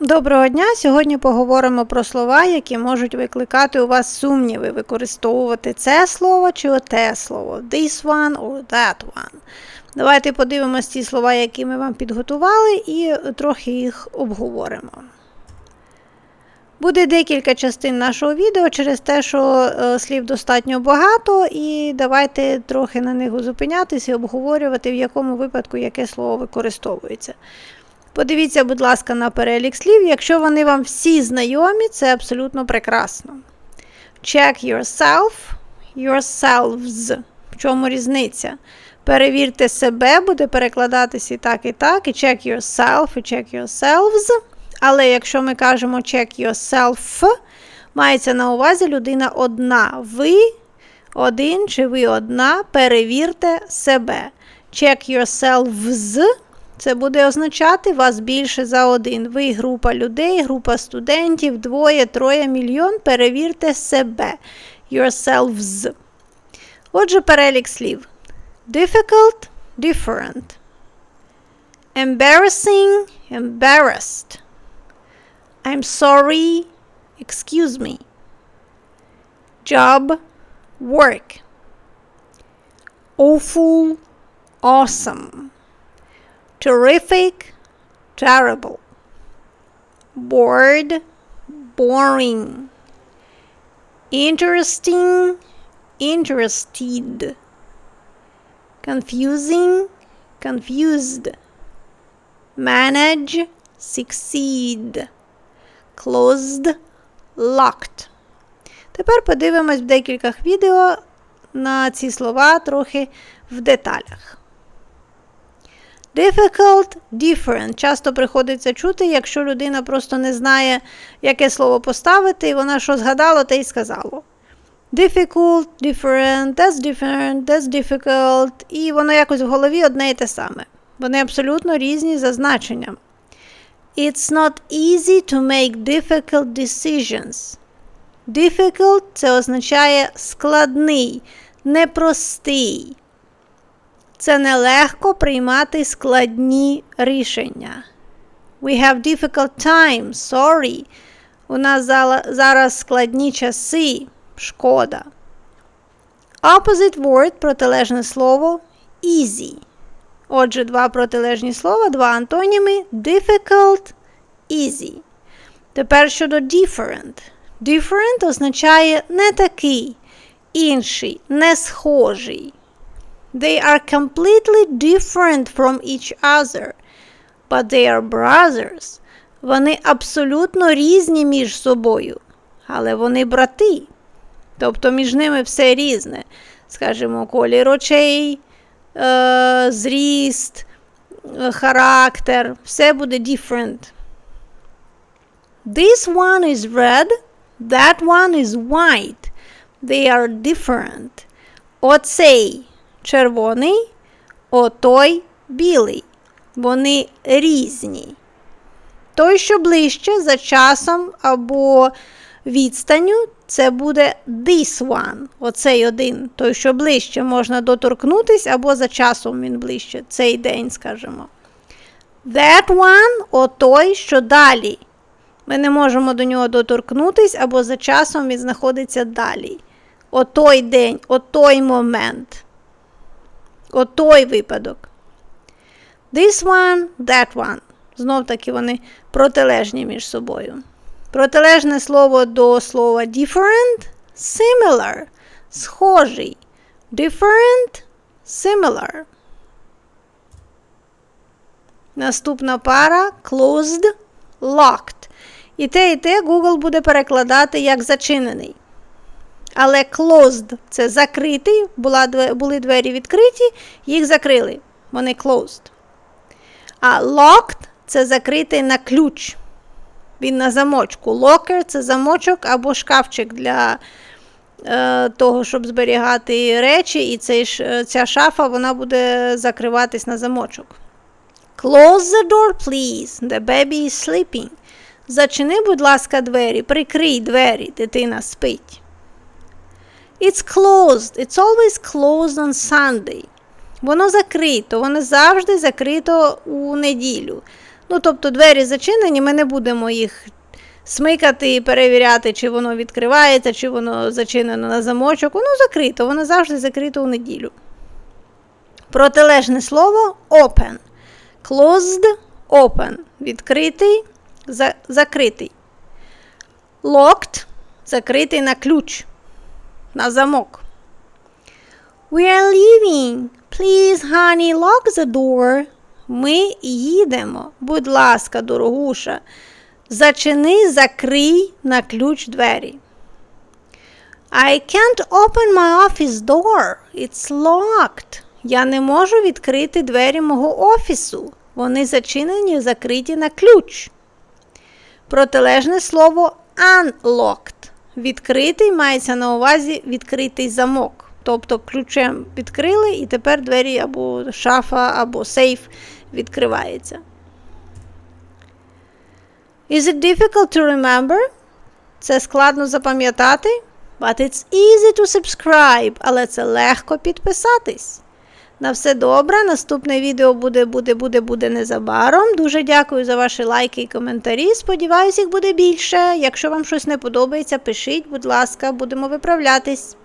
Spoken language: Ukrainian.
Доброго дня! Сьогодні поговоримо про слова, які можуть викликати у вас сумніви, використовувати це слово чи оте слово. This one or that one. Давайте подивимось ті слова, які ми вам підготували, і трохи їх обговоримо. Буде декілька частин нашого відео через те, що е, слів достатньо багато, і давайте трохи на них зупинятися і обговорювати, в якому випадку яке слово використовується. Подивіться, будь ласка, на перелік слів. Якщо вони вам всі знайомі, це абсолютно прекрасно. Check yourself, yourselves. В чому різниця? Перевірте себе, буде перекладатися і так, і так. І check yourself, і check yourselves. Але якщо ми кажемо check yourself, мається на увазі людина одна. Ви один чи ви одна, перевірте себе. Check yourselves. Це буде означати вас більше за один. Ви група людей, група студентів, двоє, троє мільйон. Перевірте себе. Yourselves. Отже, перелік слів. Difficult, different. Embarrassing, embarrassed. I'm sorry, excuse me. Job, work. Awful, awesome. Terrific, terrible. Bored, boring. Interesting, interested. Confusing, confused. Manage, succeed. Closed, locked. Тепер подивимось в декількох відео на ці слова трохи в деталях. Difficult, different. Часто приходиться чути, якщо людина просто не знає, яке слово поставити, і вона що згадала, те й сказала. Difficult, different, that's different, that's difficult. І воно якось в голові одне і те саме. Вони абсолютно різні за значенням. It's not easy to make difficult decisions. Difficult це означає складний, непростий. Це нелегко приймати складні рішення. We have difficult times, sorry. У нас зараз складні часи. Шкода. Opposite word протилежне слово easy. Отже, два протилежні слова, два антоніми difficult, easy. Тепер щодо different. Different означає не такий, інший, не схожий. They are completely different from each other, but they are brothers. Вони абсолютно різні між собою, але вони брати. Тобто між ними все різне. Скажімо, колір очей, е, зріст, характер, все буде different. This one is red, that one is white. They are different. Оцей червоний, отой білий. Вони різні. Той, що ближче за часом або відстанню, це буде this one. Оцей один. Той, що ближче, можна доторкнутись, або за часом він ближче. Цей день, скажімо. That one отой, що далі. Ми не можемо до нього доторкнутись, або за часом він знаходиться далі. Отой день, отой момент. Отой випадок. This one, that one. Знов таки вони протилежні між собою. Протилежне слово до слова different similar. Схожий. Different, similar. Наступна пара closed, locked. І те, і те Google буде перекладати як зачинений. Але closed це закритий, була, були двері відкриті, їх закрили. Вони closed. А locked це закритий на ключ. Він на замочку. Locker це замочок або шкафчик для е, того, щоб зберігати речі, і цей, ця шафа вона буде закриватись на замочок. Close the door, please. The baby is sleeping. Зачини, будь ласка, двері, прикрий двері, дитина спить. It's closed. It's always closed on Sunday. Воно закрито, воно завжди закрито у неділю. Ну, тобто двері зачинені, ми не будемо їх смикати і перевіряти, чи воно відкривається, чи воно зачинено на замочок. Воно закрито, воно завжди закрито у неділю. Протилежне слово open. Closed, open. Відкритий, за, закритий. Locked закритий на ключ, на замок. We are leaving. Please, honey, lock the door. Ми їдемо. Будь ласка, дорогуша. Зачини, закрий на ключ двері. I can't open my office door. It's locked. Я не можу відкрити двері мого офісу. Вони зачинені, закриті на ключ. Протилежне слово unlocked. Відкритий мається на увазі відкритий замок. Тобто ключем відкрили і тепер двері або шафа, або сейф відкривається. Is it difficult to remember? Це складно запам'ятати. But it's easy to subscribe, але це легко підписатись. На все добре. Наступне відео буде, буде, буде, буде незабаром. Дуже дякую за ваші лайки і коментарі. Сподіваюсь, їх буде більше. Якщо вам щось не подобається, пишіть, будь ласка, будемо виправлятись.